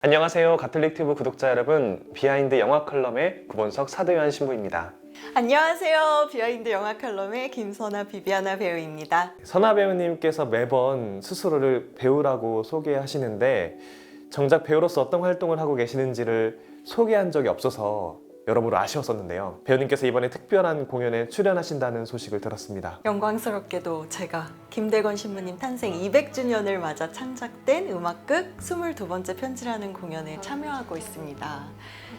안녕하세요. 가톨릭튜브 구독자 여러분. 비하인드 영화 컬럼의 구본석 사도요한 신부입니다. 안녕하세요. 비하인드 영화 칼럼의 김선아 비비아나 배우입니다. 선아 배우님께서 매번 스스로를 배우라고 소개하시는데 정작 배우로서 어떤 활동을 하고 계시는지를 소개한 적이 없어서 여러모로 아쉬웠었는데요. 배우님께서 이번에 특별한 공연에 출연하신다는 소식을 들었습니다. 영광스럽게도 제가 김대건 신부님 탄생 200주년을 맞아 창작된 음악극 22번째 편지라는 공연에 참여하고 있습니다.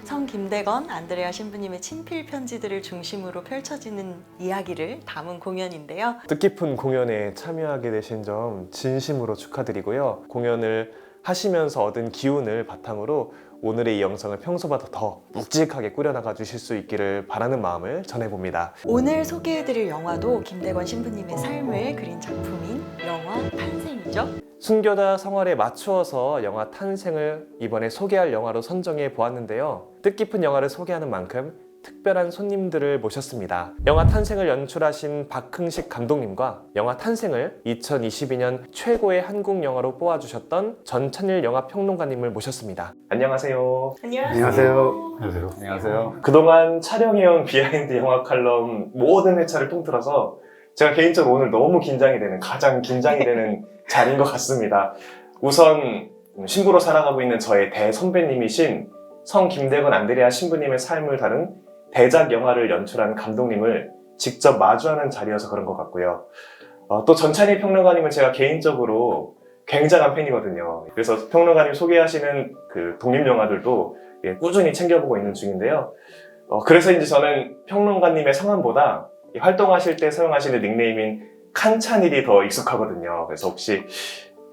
성 김대건, 안드레아 신부님의 친필 편지들을 중심으로 펼쳐지는 이야기를 담은 공연인데요. 뜻깊은 공연에 참여하게 되신 점 진심으로 축하드리고요. 공연을 하시면서 얻은 기운을 바탕으로 오늘의 이 영상을 평소보다 더 묵직하게 꾸려나가 주실 수 있기를 바라는 마음을 전해봅니다. 오늘 소개해드릴 영화도 김대건 신부님의 삶을 그린 작품인 영화 탄생이죠. 순교자 생활에 맞추어서 영화 탄생을 이번에 소개할 영화로 선정해 보았는데요. 뜻깊은 영화를 소개하는 만큼 특별한 손님들을 모셨습니다. 영화 탄생을 연출하신 박흥식 감독님과 영화 탄생을 2022년 최고의 한국 영화로 뽑아주셨던 전찬일 영화 평론가님을 모셨습니다. 안녕하세요. 안녕하세요. 안녕하세요. 안녕하세요. 그동안 촬영해온 비하인드 영화 칼럼 모든 회차를 통틀어서 제가 개인적으로 오늘 너무 긴장이 되는 가장 긴장이 되는 자리인 것 같습니다. 우선 신부로 살아가고 있는 저의 대선배님이신 성 김대건 안드레아 신부님의 삶을 다룬 대작 영화를 연출한 감독님을 직접 마주하는 자리여서 그런 것 같고요. 어, 또 전찬희 평론가님은 제가 개인적으로 굉장한 팬이거든요. 그래서 평론가님 소개하시는 그 독립 영화들도 예, 꾸준히 챙겨보고 있는 중인데요. 어, 그래서 이제 저는 평론가님의 성함보다 이 활동하실 때 사용하시는 닉네임인 칸찬일이 더 익숙하거든요. 그래서 혹시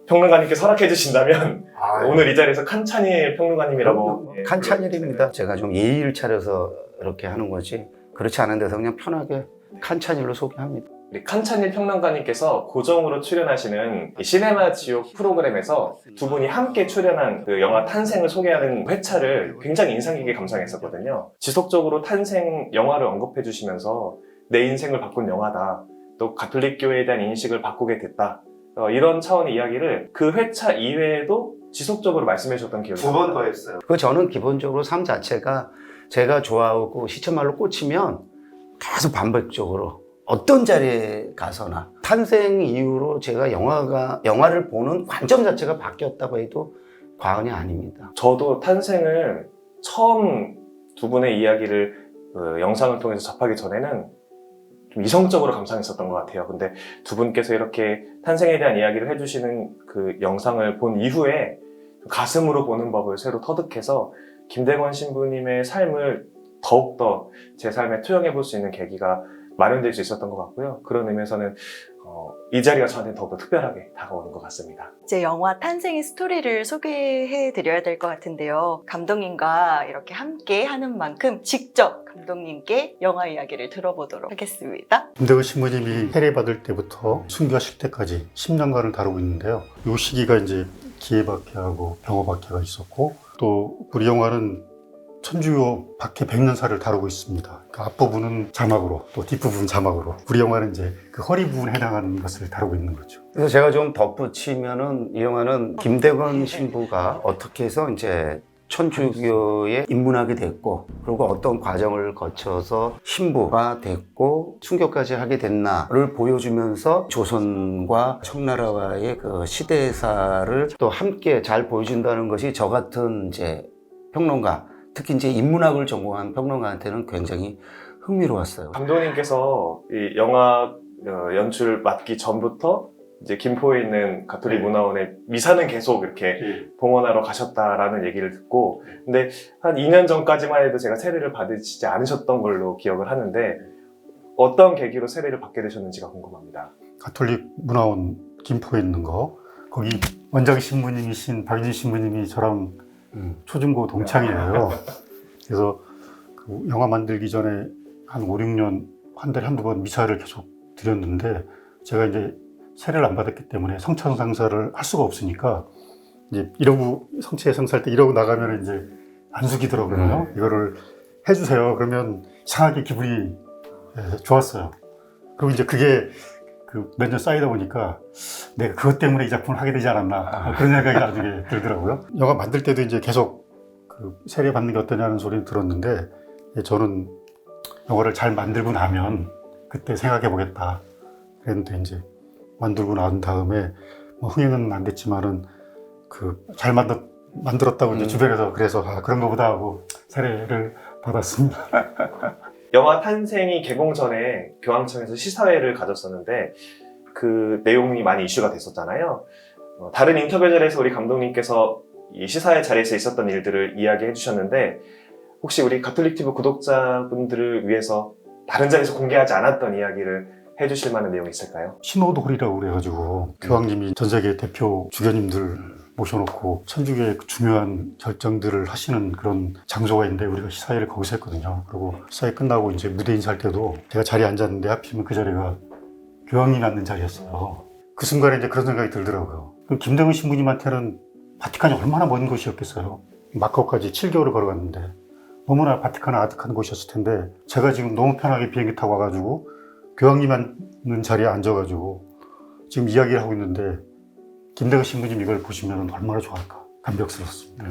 평론가님께 허락해 주신다면 오늘 이 자리에서 칸찬일 평론가님이라고 예, 칸찬일입니다. 제가 좀 예의를 차려서 이렇게 하는 거지 그렇지 않은 데서 그냥 편하게 칸찬일로 소개합니다. 우리 칸찬일 평론가님께서 고정으로 출연하시는 이 시네마 지옥 프로그램에서 두 분이 함께 출연한 그 영화 탄생을 소개하는 회차를 굉장히 인상 깊게 감상했었거든요. 지속적으로 탄생 영화를 언급해 주시면서 내 인생을 바꾼 영화다. 또 가톨릭 교회에 대한 인식을 바꾸게 됐다. 어, 이런 차원의 이야기를 그 회차 이외에도 지속적으로 말씀해 주셨던 기억이 두 번 더 했어요. 그 저는 기본적으로 삶 자체가 제가 좋아하고 시체말로 꽂히면 계속 반복적으로 어떤 자리에 가서나 탄생 이후로 제가 영화가 영화를 보는 관점 자체가 바뀌었다고 해도 과언이 아닙니다. 저도 탄생을 처음 두 분의 이야기를 그 영상을 통해서 접하기 전에는 좀 이성적으로 감상했었던 것 같아요. 근데 두 분께서 이렇게 탄생에 대한 이야기를 해주시는 그 영상을 본 이후에 가슴으로 보는 법을 새로 터득해서 김대건 신부님의 삶을 더욱더 제 삶에 투영해 볼 수 있는 계기가 마련될 수 있었던 것 같고요. 그런 의미에서는 어, 이 자리가 저한테 더욱더 특별하게 다가오는 것 같습니다. 이제 영화 탄생의 스토리를 소개해 드려야 될 것 같은데요. 감독님과 이렇게 함께 하는 만큼 직접 감독님께 영화 이야기를 들어보도록 하겠습니다. 김대건 신부님이 세례 받을 때부터 순교하실 때까지 10년간을 다루고 있는데요. 이 시기가 이제 기회박해하고 병호박해가 있었고 또 우리 영화는 천주교 박해 백년사를 다루고 있습니다. 그 앞부분은 자막으로 또 뒷부분 자막으로 우리 영화는 이제 그 허리 부분에 해당하는 것을 다루고 있는 거죠. 그래서 제가 좀 덧붙이면은 이 영화는 김대건 신부가 어떻게 해서 이제 천주교에 입문하게 됐고 그리고 어떤 과정을 거쳐서 신부가 됐고 순교까지 하게 됐나를 보여주면서 조선과 청나라와의 그 시대사를 또 함께 잘 보여준다는 것이 저 같은 이제 평론가 특히 이제 인문학을 전공한 평론가한테는 굉장히 흥미로웠어요. 감독님께서 이 영화 어, 연출 맡기 전부터 이제 김포에 있는 가톨릭 문화원에 미사는 계속 이렇게 봉헌하러 가셨다라는 얘기를 듣고 근데 한 2년 전까지만 해도 제가 세례를 받으시지 않으셨던 걸로 기억을 하는데 어떤 계기로 세례를 받게 되셨는지가 궁금합니다. 가톨릭 문화원 김포에 있는 거 거기 원장 신부님이신 박인진 신부님이 저랑 음. 초중고 동창이에요. 그래서 그 영화 만들기 전에 한 5, 6년 한 달에 한두 번 미사를 계속 드렸는데 제가 이제 세례를 안 받았기 때문에 성찬 상사를 할 수가 없으니까 이제 이러고 성체 성사할 때 이러고 나가면 이제 안 숙이더라고요. 이거를 해주세요. 그러면 이상하게 기분이 예, 좋았어요. 그리고 이제 그게 그 몇 년 쌓이다 보니까 내가 그것 때문에 이 작품을 하게 되지 않았나 그런 생각이 나중에 들더라고요. 영화 만들 때도 이제 계속 그 세례 받는 게 어떠냐는 소리를 들었는데 예, 저는 영화를 잘 만들고 나면 그때 생각해 보겠다. 그랬는데 이제 만들고 난 다음에 뭐 흥행은 안 됐지만은 그 잘 만들 만들었다고 이제 음. 주변에서 그래서 아, 그런 거보다 하고 세례를 받았습니다. 영화 탄생이 개봉 전에 교황청에서 시사회를 가졌었는데 그 내용이 많이 이슈가 됐었잖아요. 어, 다른 인터뷰들에서 우리 감독님께서 이 시사회 자리에서 있었던 일들을 이야기해 주셨는데 혹시 우리 가톨릭 TV 구독자분들을 위해서 다른 자리에서 공개하지 않았던 이야기를 해주실 만한 내용이 있을까요? 신호도 홀이라고 그래가지고 교황님이 전 세계 대표 주교님들 모셔놓고 천주교의 그 중요한 결정들을 하시는 그런 장소가 있는데 우리가 시사회를 거기서 했거든요. 그리고 시사회 끝나고 이제 무대 인사할 때도 제가 자리에 앉았는데 하필이면 그 자리가 교황님이 앉는 자리였어요. 그 순간에 이제 그런 생각이 들더라고요. 김대훈 신부님한테는 바티칸이 얼마나 먼 곳이었겠어요. 마카오까지 7개월을 걸어갔는데 너무나 바티칸을 아득한 곳이었을 텐데 제가 지금 너무 편하게 비행기 타고 와가지고 교황님 앉는 자리에 앉아가지고 지금 이야기를 하고 있는데 김대근 신부님 이걸 보시면 얼마나 좋아할까 감격스럽습니다.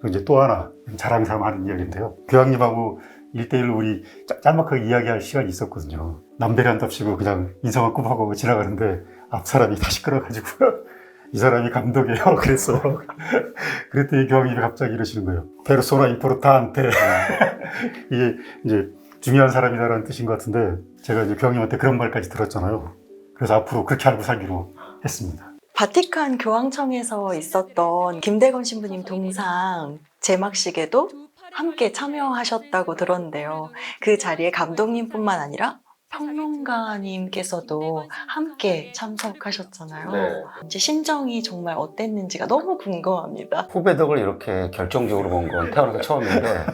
그리고 이제 또 하나 자랑이 삼아 하는 이야기인데요. 교황님하고 1대1로 우리 짤- 짤막하게 이야기할 시간이 있었거든요. 남배한답시고 그냥 인사만 굽하고 지나가는데 앞 사람이 다시 끌어가지고 이 사람이 감독이에요. 그랬어요. 그랬더니 교황님이 갑자기 이러시는 거예요. 페르소나 임포르탄테. 이게 이제 중요한 사람이다라는 뜻인 것 같은데 제가 이제 교황님한테 그런 말까지 들었잖아요. 그래서 앞으로 그렇게 알고 살기로 했습니다. 바티칸 교황청에서 있었던 김대건 신부님 동상 제막식에도 함께 참여하셨다고 들었는데요. 그 자리에 감독님뿐만 아니라 평론가님께서도 함께 참석하셨잖아요. 네. 이제 심정이 정말 어땠는지가 너무 궁금합니다. 후배 덕을 이렇게 결정적으로 본 건 태어나서 처음인데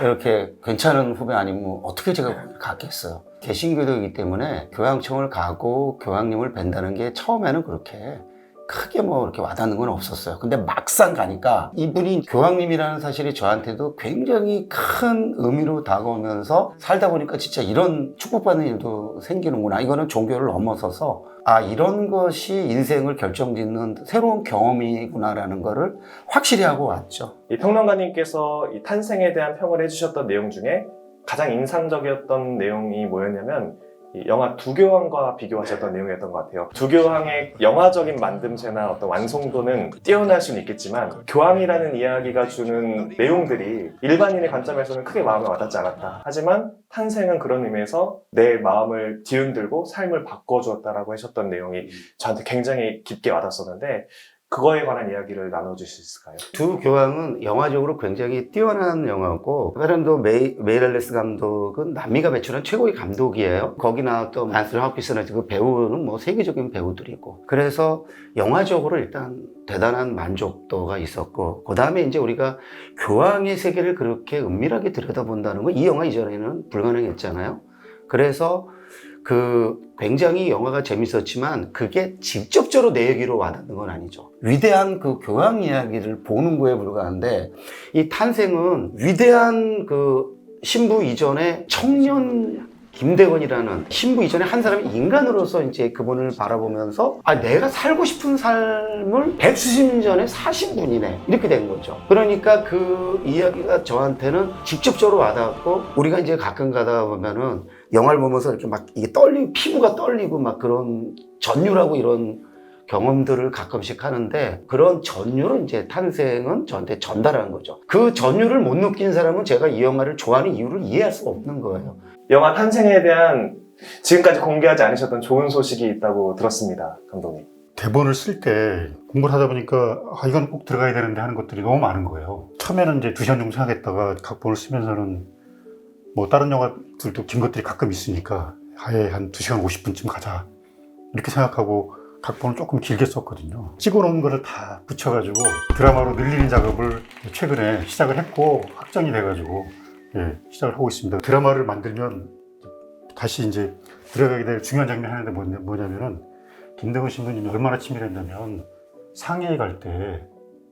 이렇게 괜찮은 후배 아니면 어떻게 제가 갔겠어요. 개신교도이기 때문에 교황청을 가고 교황님을 뵌다는 게 처음에는 그렇게 크게 뭐 이렇게 와닿는 건 없었어요. 근데 막상 가니까 이분이 교황님이라는 사실이 저한테도 굉장히 큰 의미로 다가오면서 살다 보니까 진짜 이런 축복받는 일도 생기는구나. 이거는 종교를 넘어서서 아, 이런 것이 인생을 결정짓는 새로운 경험이구나라는 거를 확실히 하고 왔죠. 이 평론가님께서 이 탄생에 대한 평을 해주셨던 내용 중에 가장 인상적이었던 내용이 뭐였냐면 이 영화 두교황과 비교하셨던 내용이었던 것 같아요. 두교황의 영화적인 만듦새나 어떤 완성도는 뛰어날 수는 있겠지만 교황이라는 이야기가 주는 내용들이 일반인의 관점에서는 크게 마음에 와닿지 않았다. 하지만 탄생은 그런 의미에서 내 마음을 뒤흔들고 삶을 바꿔주었다라고 하셨던 내용이 저한테 굉장히 깊게 와닿았었는데 그거에 관한 이야기를 나눠주실 수 있을까요? 두 교황은 영화적으로 굉장히 뛰어난 영화고 메이, 메이랄레스 감독은 남미가 배출한 최고의 감독이에요. 거기 나왔던 안스리 하피스나 그 배우는 뭐 세계적인 배우들이고 그래서 영화적으로 일단 대단한 만족도가 있었고 그 다음에 이제 우리가 교황의 세계를 그렇게 은밀하게 들여다본다는 건 이 영화 이전에는 불가능했잖아요. 그래서 그 굉장히 영화가 재밌었지만 그게 직접적으로 내 얘기로 와닿는 건 아니죠. 위대한 그 교황 이야기를 보는 거에 불과한데 이 탄생은 위대한 그 신부 이전에 청년 김대건이라는 신부 이전에 한 사람이 인간으로서 이제 그분을 바라보면서 아 내가 살고 싶은 삶을 백수십 년 전에 사신 분이네 이렇게 된 거죠. 그러니까 그 이야기가 저한테는 직접적으로 와닿았고 우리가 이제 가끔 가다 보면은 영화를 보면서 이렇게 막 이게 떨리고 피부가 떨리고 막 그런 전율하고 이런 경험들을 가끔씩 하는데 그런 전율을 이제 탄생은 저한테 전달하는 거죠. 그 전율을 못 느낀 사람은 제가 이 영화를 좋아하는 이유를 이해할 수가 없는 거예요. 영화 탄생에 대한 지금까지 공개하지 않으셨던 좋은 소식이 있다고 들었습니다, 감독님. 대본을 쓸 때 공부를 하다 보니까 아 이건 꼭 들어가야 되는데 하는 것들이 너무 많은 거예요. 처음에는 이제 두 시간 정도 생각했다가 각본을 쓰면서는 뭐 다른 영화들도 긴 것들이 가끔 있으니까 아예 한 2시간 50분쯤 가자 이렇게 생각하고 각본을 조금 길게 썼거든요. 찍어놓은 거를 다 붙여가지고 드라마로 늘리는 작업을 최근에 시작을 했고 확정이 돼가지고 예, 시작을 하고 있습니다. 드라마를 만들면 다시 이제 들어가게 될 중요한 하나인데 뭐냐- 뭐냐면은 김대건 신부님이 얼마나 치밀했냐면 상해에 갈 때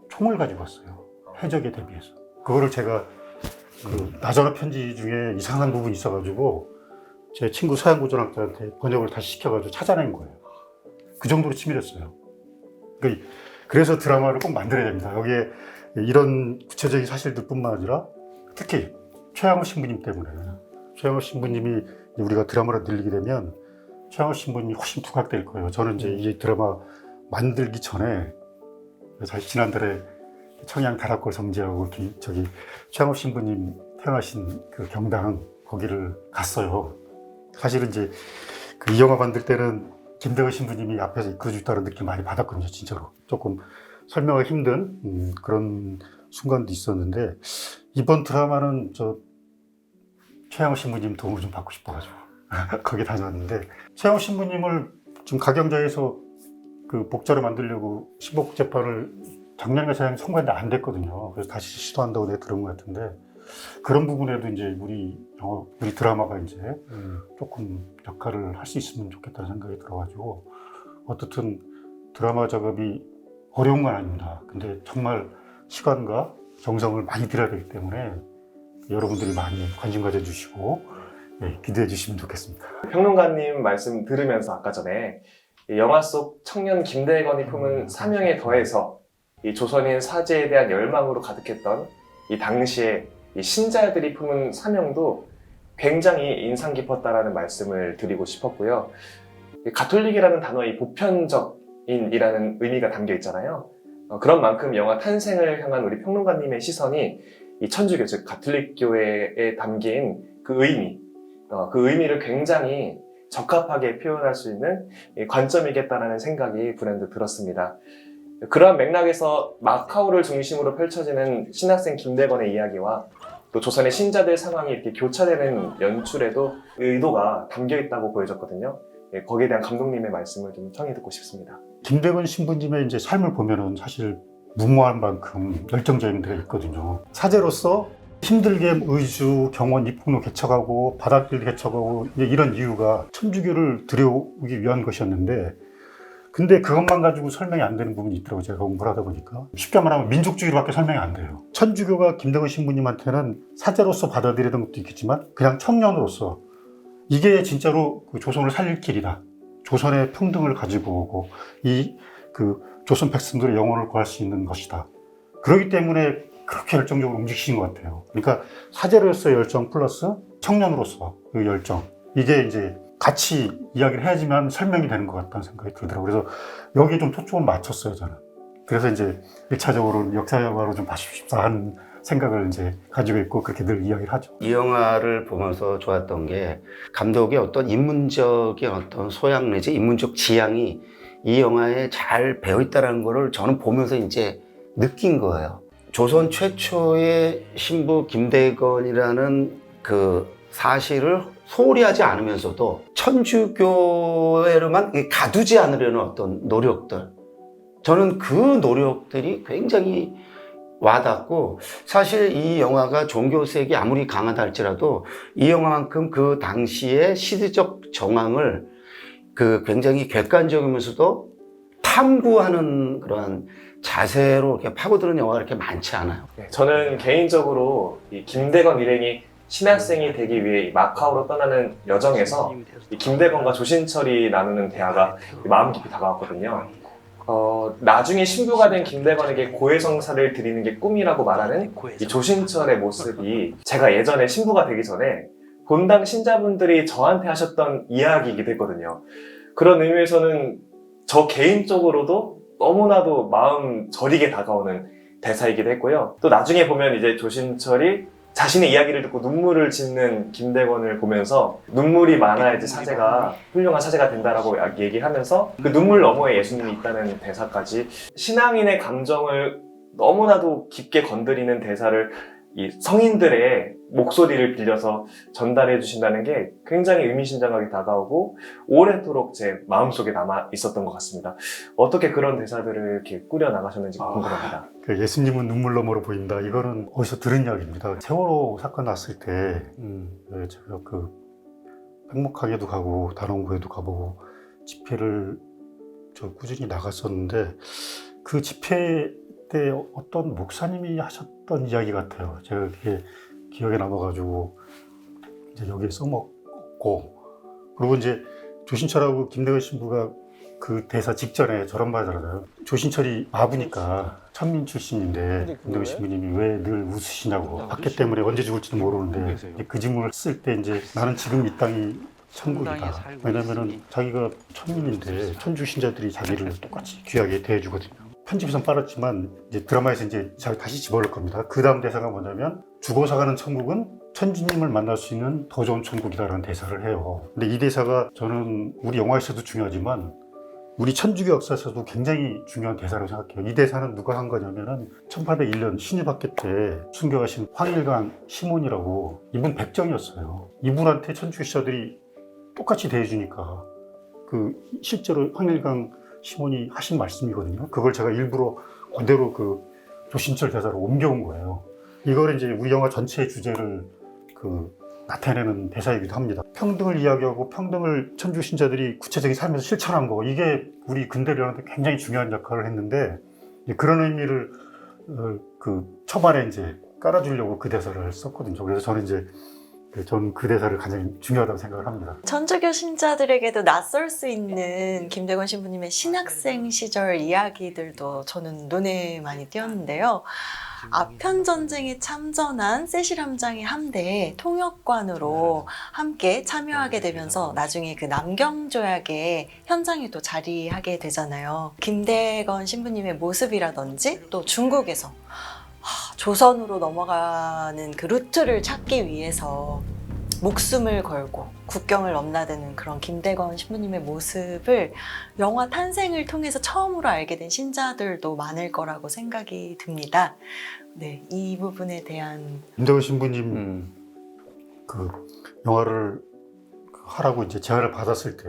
총을 가지고 왔어요. 해적에 대비해서. 그거를 제가 그 나전화 편지 중에 이상한 부분이 있어가지고 제 친구 서양고전학자한테 번역을 다시 시켜가지고 찾아낸 거예요. 그 정도로 치밀했어요. 그- 그래서 드라마를 꼭 만들어야 됩니다. 여기에 이런 구체적인 사실들뿐만 아니라 특히 최양호 신부님 때문에 최양호 신부님이 우리가 드라마를 늘리게 되면 최양호 신부님이 훨씬 부각될 거예요. 저는 이제 이 드라마 만들기 전에 사실 지난달에 청양 다락골 성지하고 기- 저기 최양호 신부님 태어나신 그 경당 거기를 갔어요. 사실은 이제 그 이 영화 만들 때는 김대건 신부님이 앞에서 이끌어주다는 느낌 많이 받았거든요, 진짜로. 조금 설명하기 힘든 음, 그런 순간도 있었는데 이번 드라마는 저 최양호 신부님 도움을 좀 받고 싶어가지고 거기 다녀왔는데 최양호 신부님을 지금 가경자에서 그 복자로 만들려고 신복 재판을 작년에 사장 선고했는데 안 됐거든요. 그래서 다시 시도한다고 내가 들은 것 같은데 그런 부분에도 이제 우리 영화, 우리 드라마가 이제 조금 역할을 할 수 있으면 좋겠다는 생각이 들어가지고 어떻든 드라마 작업이 어려운 건 아닙니다. 근데 정말 시간과 정성을 많이 들여야 되기 때문에 여러분들이 많이 관심 가져주시고 예, 기대해 주시면 좋겠습니다. 평론가님 말씀 들으면서 아까 전에 이 영화 속 청년 김대건이 품은 사명에 더해서 이 조선인 사제에 대한 열망으로 가득했던 이 당시에 이 신자들이 품은 사명도 굉장히 인상 깊었다라는 말씀을 드리고 싶었고요. 이 가톨릭이라는 단어의 보편적인이라는 의미가 담겨 있잖아요. 어, 그런 만큼 영화 탄생을 향한 우리 평론가님의 시선이 이 천주교 즉 가톨릭 교회에 담긴 그 의미, 어, 그 의미를 굉장히 적합하게 표현할 수 있는 이 관점이겠다라는 생각이 불현듯 들었습니다. 그러한 맥락에서 마카오를 중심으로 펼쳐지는 신학생 김대건의 이야기와 또 조선의 신자들 상황이 이렇게 교차되는 연출에도 의도가 담겨 있다고 보여졌거든요. 예, 거기에 대한 감독님의 말씀을 좀 청해 듣고 싶습니다. 김대건 신부님의 이제 삶을 보면은 사실 무모할 만큼 열정적인 데가 있거든요. 사제로서 힘들게 의주, 경원, 입국로 개척하고 바닷길 개척하고 이제 이런 이유가 천주교를 들여오기 위한 것이었는데 근데 그것만 가지고 설명이 안 되는 부분이 있더라고요. 제가 공부를 하다 보니까. 쉽게 말하면 민족주의로밖에 설명이 안 돼요. 천주교가 김대건 신부님한테는 사제로서 받아들이던 것도 있겠지만 그냥 청년으로서 이게 진짜로 그 조선을 살릴 길이다. 조선의 평등을 가지고 오고 이 그 조선 백성들의 영혼을 구할 수 있는 것이다. 그렇기 때문에 그렇게 열정적으로 움직이신 것 같아요. 그러니까 사제로서의 열정 플러스 청년으로서 그 열정 이게 이제 같이 이야기를 해야지만 설명이 되는 것 같다는 생각이 들더라고요. 그래서 여기에 좀 초점을 맞췄어요, 저는. 그래서 이제 1차적으로 역사 영화로 좀 봐주십사 하는 생각을 이제 가지고 있고 그렇게 늘 이야기를 하죠. 이 영화를 보면서 좋았던 게 감독의 어떤 인문적인 어떤 소양 내지 인문적 지향이 이 영화에 잘 배어 있다는 거를 저는 보면서 이제 느낀 거예요. 조선 최초의 신부 김대건이라는 그 사실을 소홀히 하지 않으면서도 천주교회로만 가두지 않으려는 어떤 노력들. 저는 그 노력들이 굉장히 와닿고 사실 이 영화가 종교색이 아무리 강하다 할지라도 이 영화만큼 그 당시의 시대적 정황을 그 굉장히 객관적이면서도 탐구하는 그러한 자세로 이렇게 파고드는 영화가 이렇게 많지 않아요. 네, 저는 개인적으로 이 김대건 일행이 신학생이 되기 위해 이 마카오로 떠나는 여정에서 이 김대건과 조신철이 나누는 대화가 마음 깊이 다가왔거든요. 어, 나중에 신부가 된 김대건에게 고해성사를 드리는 게 꿈이라고 말하는 이 조신철의 모습이 제가 예전에 신부가 되기 전에 본당 신자분들이 저한테 하셨던 이야기이기도 했거든요. 그런 의미에서는 저 개인적으로도 너무나도 마음 저리게 다가오는 대사이기도 했고요. 또 나중에 보면 이제 조신철이 자신의 이야기를 듣고 눈물을 짓는 김대건을 보면서 눈물이 많아야 지 사제가 훌륭한 사제가 된다라고 얘기하면서 그 눈물 너머에 예수님이 있다는 대사까지 신앙인의 감정을 너무나도 깊게 건드리는 대사를 이 성인들의 목소리를 빌려서 전달해 주신다는 게 굉장히 의미심장하게 다가오고 오래도록 제 마음속에 남아 있었던 것 같습니다. 어떻게 그런 대사들을 이렇게 꾸려 나가셨는지 아. 궁금합니다. 그 예수님은 눈물 너머로 보인다. 이거는 어디서 들은 이야기입니다. 세월호 사건 났을 때, 음, 네, 제가 그 팽목항에도 가고 단원구에도 가보고 집회를 저 꾸준히 나갔었는데 그 집회 때 어떤 목사님이 하셨 던 이야기 같아요. 제가 그게 기억에 남아가지고 이제 여기에 써먹고 그리고 이제 조신철하고 김대건 신부가 그 대사 직전에 저런 말 하잖아요. 조신철이 아부니까 천민 출신인데 김대건 신부님이 왜 늘 웃으시냐고. 박해 때문에 언제 죽을지도 모르는데 그 질문을 쓸 때 이제 나는 지금 이 땅이 천국이다. 왜냐면은 자기가 천민인데 천주 신자들이 자기를 똑같이 귀하게 대해주거든요. 편집에선 빨았지만 이제 드라마에서 이제 자- 다시 집어넣을 겁니다. 그 다음 대사가 뭐냐면 죽어서 가는 천국은 천주님을 만날 수 있는 더 좋은 천국이다라는 대사를 해요. 근데 이 대사가 저는 우리 영화에서도 중요하지만 우리 천주교 역사에서도 굉장히 중요한 대사라고 생각해요. 이 대사는 누가 한 거냐면은 1801년 신유박계 때 순교하신 황일강 시몬이라고 이분 백정이었어요. 이분한테 천주교 시자들이 똑같이 대해주니까 그 실제로 황일강 시몬이 하신 말씀이거든요. 그걸 제가 일부러 그대로 그 조신철 대사로 옮겨온 거예요. 이걸 이제 우리 영화 전체의 주제를 그 나타내는 대사이기도 합니다. 평등을 이야기하고 평등을 천주 신자들이 구체적인 삶에서 실천한 거 이게 우리 근대련한테 굉장히 중요한 역할을 했는데 그런 의미를 어, 그 초반에 이제 깔아주려고 그 대사를 썼거든요. 그래서 저는 이제 저는 그 대사를 가장 중요하다고 생각을 합니다. 천주교 신자들에게도 낯설 수 있는 김대건 신부님의 신학생 시절 이야기들도 저는 눈에 많이 띄었는데요. 아편 전쟁에 참전한 세실 함장의 함대에 통역관으로 함께 참여하게 되면서 나중에 그 남경 조약의 현장에도 자리하게 되잖아요. 김대건 신부님의 모습이라든지 또 중국에서 하, 조선으로 넘어가는 그 루트를 찾기 위해서 목숨을 걸고 국경을 넘나드는 그런 김대건 신부님의 모습을 영화 탄생을 통해서 처음으로 알게 된 신자들도 많을 거라고 생각이 듭니다. 네, 이 부분에 대한 김대건 신부님 음. 그 영화를 그 하라고 이제 제안을 받았을 때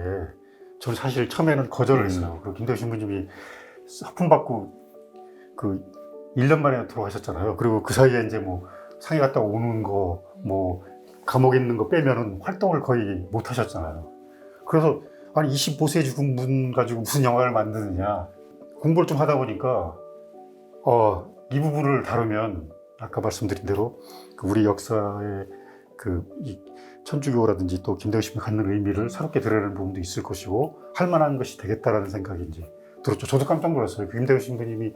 저는 사실 처음에는 거절을 했어요. 그리고 김대건 신부님이 하품 받고 그 1년 만에 돌아가셨잖아요. 그리고 그 사이에 이제 뭐 상해 갔다 오는 거, 뭐 감옥에 있는 거 빼면은 활동을 거의 못 하셨잖아요. 그래서 아니 25세에 죽은 분 가지고 무슨 영화를 만드느냐 공부를 좀 하다 보니까 어, 이 부분을 다루면 아까 말씀드린 대로 그 우리 역사의 그이 천주교라든지 또 신부 갖는 의미를 새롭게 드러내는 부분도 있을 것이고 할 만한 것이 되겠다라는 이제 들었죠. 저도 깜짝 놀랐어요. 그 김대건 신부님이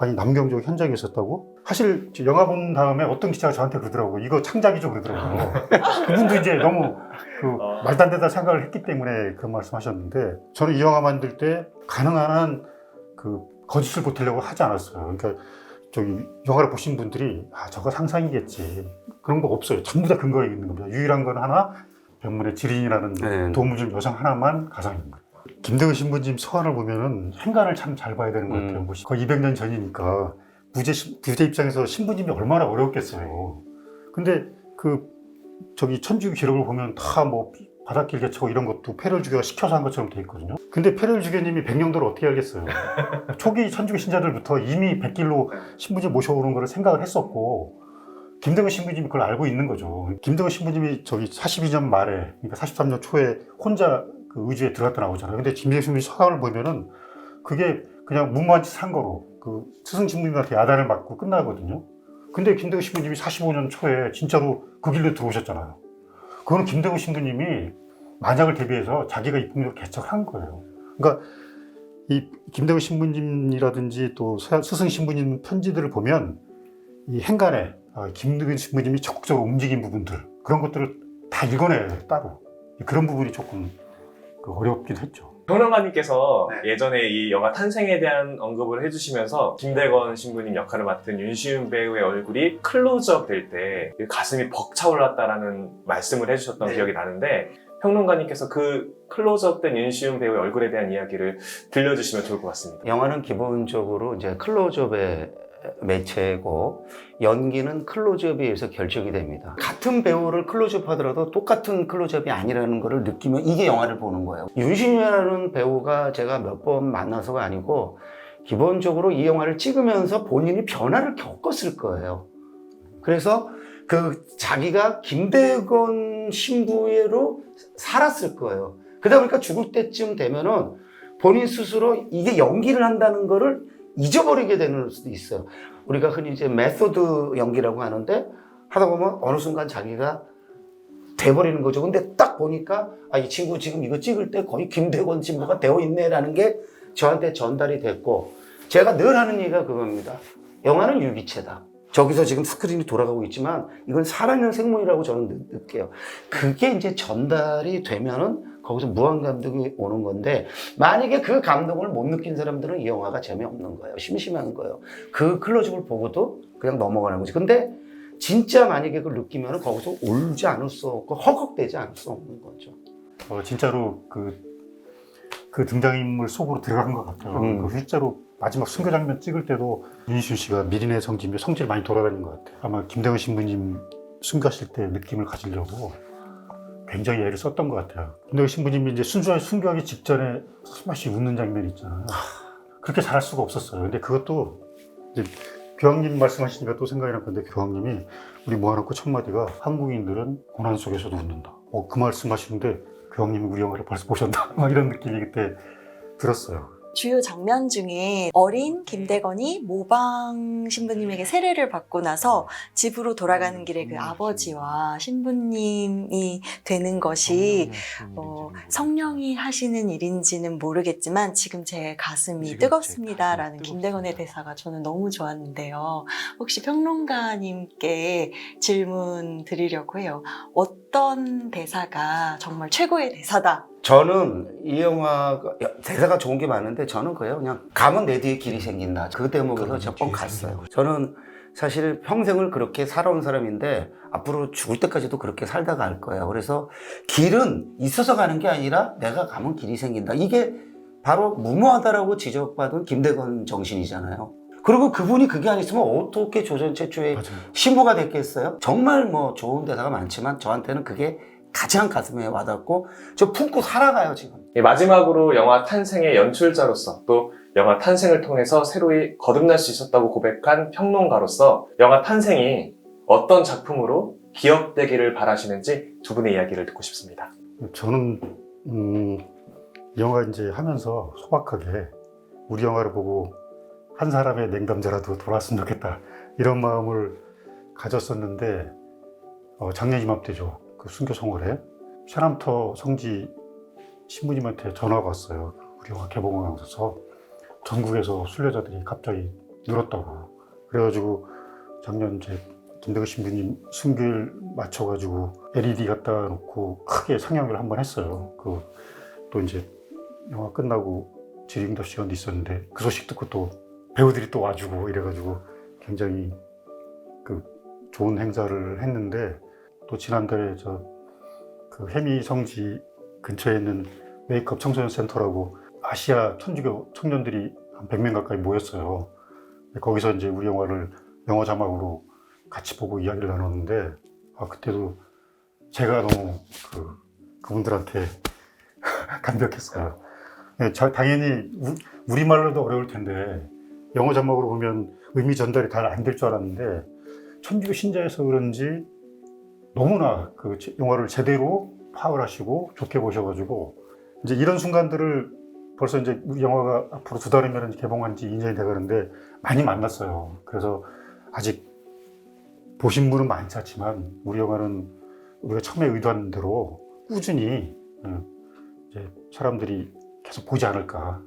아니 남경적 현장에 있었다고? 사실 저 영화 본 다음에 어떤 기자가 저한테 그러더라고. 이거 창작이죠 그러더라고요. 그분도 이제 너무 그 어. 말도 안 되다 생각을 했기 때문에 그런 말씀하셨는데 저는 이 영화 만들 때 가능한 한 그 거짓을 보태려고 하지 않았어요. 그러니까 저기 영화를 보신 분들이 아 저거 상상이겠지 그런 거 없어요. 전부 다 근거가 있는 겁니다. 유일한 건 하나 병문의 지린이라는 네. 도무준 여성 하나만 거예요. 김대근 신부님 서한을 보면은 행간을 참 잘 봐야 되는 것 같아요. 음. 뭐 거의 200년 전이니까 부재 신- 부재 입장에서 신부님이 얼마나 어려웠겠어요. 근데 그 저기 천주교 기록을 보면 다 뭐 바닷길 개척 이런 것도 페럴 주교가 시켜서 한 것처럼 돼 있거든요. 근데 페럴 주교님이 백령도를 어떻게 알겠어요? 초기 천주교 신자들부터 이미 백길로 신부님 모셔오는 거를 생각을 했었고 김대건 신부님이 그걸 알고 있는 거죠. 김대건 신부님이 저기 42년 말에 그러니까 43년 초에 혼자 그 의주에 들어갔다 나오잖아요. 근데 김대건 신부님 서한을 보면은 그게 그냥 무모한 짓 한 거로 그 스승 신부님한테 야단을 맞고 끝나거든요. 근데 김대건 신부님이 45년 초에 진짜로 그 길로 들어오셨잖아요. 그거는 김대건 신부님이 만약을 대비해서 자기가 입국민으로 개척한 거예요. 그러니까 이 김대건 신부님이라든지 또 서- 스승 신부님 편지들을 보면 이 행간에 아, 김대건 신부님이 적극적으로 움직인 부분들 그런 것들을 다 읽어내요 따로 그런 부분이 조금 그 어렵긴 했죠. 평론가님께서 예전에 이 영화 탄생에 대한 언급을 해주시면서 김대건 신부님 역할을 맡은 윤시윤 배우의 얼굴이 클로즈업 될 때 가슴이 벅차올랐다라는 말씀을 해주셨던 네. 기억이 나는데 평론가님께서 그 클로즈업된 윤시윤 배우의 얼굴에 대한 이야기를 들려주시면 좋을 것 같습니다. 영화는 기본적으로 이제 클로즈업의 매체고 연기는 클로즈업에 의해서 결정이 됩니다. 같은 배우를 클로즈업 하더라도 똑같은 클로즈업이 아니라는 것을 느끼면 이게 영화를 보는 거예요. 윤신이라는 배우가 제가 몇 번 만나서가 아니고 기본적으로 이 영화를 찍으면서 본인이 변화를 겪었을 거예요. 그래서 그 자기가 김대건 신부로 살았을 거예요. 그러다 보니까 죽을 때쯤 되면은 본인 스스로 이게 연기를 한다는 거를 잊어버리게 되는 수도 있어요. 우리가 흔히 이제 메소드 연기라고 하는데 하다 보면 어느 순간 자기가 돼버리는 거죠. 근데 딱 보니까 아, 이 친구 지금 이거 찍을 때 거의 김대건 신부가 되어 있네라는 게 저한테 전달이 됐고 제가 늘 하는 얘기가 그겁니다. 영화는 유기체다. 저기서 지금 스크린이 돌아가고 있지만 이건 살아있는 생물이라고 저는 느- 느껴요. 그게 이제 전달이 되면은 거기서 무한 감동이 오는 건데 만약에 그 감동을 못 느낀 사람들은 이 영화가 재미없는 거예요. 심심한 거예요. 그 클로즈업을 보고도 그냥 넘어가는 거지. 근데 진짜 만약에 그걸 느끼면 거기서 울지 않을 수 없고 허걱대지 않을 수 없는 거죠. 어, 진짜로 그, 그 등장인물 속으로 들어간 것 같아요. 음. 그 실제로 마지막 순교 장면 찍을 때도 윤희순 씨가 미린의 성지며 성지를 많이 돌아다닌 것 같아요. 아마 김대건 신부님 순교하실 때 느낌을 가지려고 굉장히 애를 썼던 것 같아요. 김대건 신부님이 이제 순수하, 순교하기 직전에 스마시 웃는 장면 있잖아요. 그렇게 잘할 수가 없었어요. 근데 그것도 이제 교황님 말씀하시니까 또 생각이 날 건데 교황님이 우리 모아놓고 첫 마디가 한국인들은 고난 속에서도 웃는다. 어, 그 말씀하시는데 교황님이 우리 영화를 벌써 보셨나? 막 이런 느낌이 그때 들었어요. 주요 장면 중에 어린 김대건이 모방 신부님에게 세례를 받고 나서 집으로 돌아가는 길에 그 아버지와 신부님이 되는 것이 어, 성령이 하시는 일인지는 모르겠지만 지금 제 가슴이 뜨겁습니다라는 김대건의 대사가 저는 너무 좋았는데요. 혹시 평론가님께 질문 드리려고 해요. 어떤 대사가 정말 최고의 대사다? 저는 이 영화가 대사가 좋은 게 많은데 저는 그래요. 그냥 가면 내 뒤에 길이 생긴다. 그 대목에서 몇 번 갔어요. 저는 사실 평생을 그렇게 살아온 사람인데 앞으로 죽을 때까지도 그렇게 살다가 갈 거예요. 그래서 길은 있어서 가는 게 아니라 내가 가면 길이 생긴다. 이게 바로 무모하다라고 지적받은 김대건 정신이잖아요. 그리고 그분이 그게 아니었으면 어떻게 조선 최초의 맞아요. 신부가 됐겠어요? 정말 뭐 좋은 대사가 많지만 저한테는 그게 가장 가슴에 와닿고 저 품고 살아가요 지금. 예, 마지막으로 영화 탄생의 연출자로서 또 영화 탄생을 통해서 새로이 거듭날 수 있었다고 고백한 평론가로서 영화 탄생이 어떤 작품으로 기억되기를 바라시는지 두 분의 이야기를 듣고 싶습니다. 저는 음, 영화 이제 하면서 소박하게 우리 영화를 보고 한 사람의 냉담자라도 돌아왔으면 좋겠다 이런 마음을 가졌었는데 어, 작년 이맘때죠 그 순교 성월에 샤남터 성지 신부님한테 전화가 왔어요. 우리 영화 개봉을 하면서. 전국에서 순례자들이 갑자기 늘었다고. 그래가지고 작년 이제 김대근 신부님 순교일 맞춰가지고 LED 갖다 놓고 크게 상영을 한 번 했어요. 그 또 이제 영화 끝나고 지링더 시간도 있었는데 그 소식 듣고 또 배우들이 또 와주고 이래가지고 굉장히 그 좋은 행사를 했는데 또 지난달에 저그 해미 성지 근처에 있는 메이크업 청소년 센터라고 아시아 천주교 청년들이 한 100명 가까이 모였어요. 거기서 이제 우리 영화를 영어 자막으로 같이 보고 이야기를 나눴는데 아 그때도 제가 너무 그 그분들한테 감격했어요. 예, 저- 당연히 우, 리말로도 어려울 텐데 영어 자막으로 보면 의미 전달이 잘 안 될 줄 알았는데 천주교 신자여서 그런지 너무나 그 제- 영화를 제대로 파악을 하시고 좋게 보셔가지고 이제 이런 순간들을 벌써 이제 영화가 앞으로 두 달이면 개봉한 지 2년이 돼가는데 많이 만났어요. 그래서 아직 보신 분은 많지 않지만 우리 영화는 우리가 처음에 의도한 대로 꾸준히 어, 이제 사람들이 계속 보지 않을까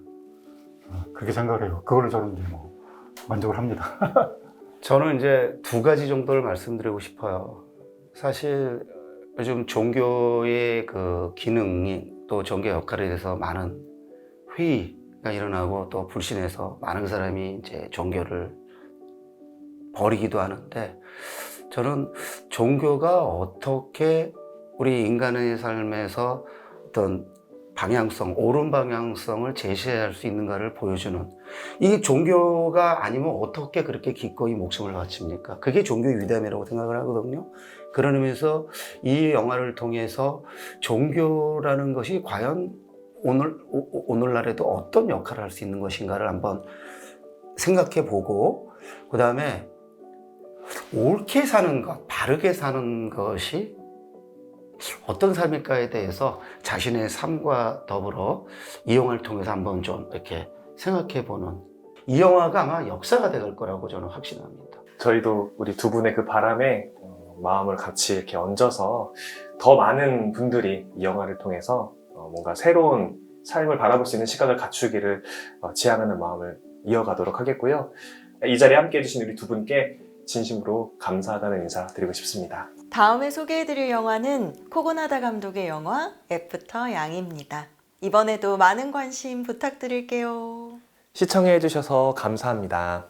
어, 그렇게 생각을 해요. 그걸로 저는 이제 뭐 만족을 합니다. 저는 이제 두 가지 정도를 말씀드리고 싶어요. 사실 요즘 종교의 그 기능이 또 종교 역할에 대해서 많은 회의가 일어나고 또 불신해서 많은 사람이 이제 종교를 버리기도 하는데 저는 종교가 어떻게 우리 인간의 삶에서 어떤 방향성, 옳은 방향성을 제시할 수 있는가를 보여주는 이 종교가 아니면 어떻게 그렇게 기꺼이 목숨을 바칩니까? 그게 종교의 위대함이라고 생각을 하거든요. 그런 의미에서 이 영화를 통해서 종교라는 것이 과연 오늘, 오- 오늘날에도 어떤 역할을 할 수 있는 것인가를 한번 생각해 보고, 그 다음에 옳게 사는 것, 바르게 사는 것이 어떤 삶일까에 대해서 자신의 삶과 더불어 이 영화를 통해서 한번 좀 이렇게 생각해 보는 이 영화가 아마 역사가 될 거라고 저는 확신합니다. 저희도 우리 두 분의 그 바람에 어, 마음을 같이 이렇게 얹어서 더 많은 분들이 이 영화를 통해서 어, 뭔가 새로운 삶을 바라볼 수 있는 시각을 갖추기를 어, 지향하는 마음을 이어가도록 하겠고요. 이 자리에 함께 해주신 우리 두 분께 진심으로 감사하다는 인사 드리고 싶습니다. 다음에 소개해드릴 영화는 코고나다 감독의 영화 애프터 양입니다. 이번에도 많은 관심 부탁드릴게요. 시청해주셔서 감사합니다.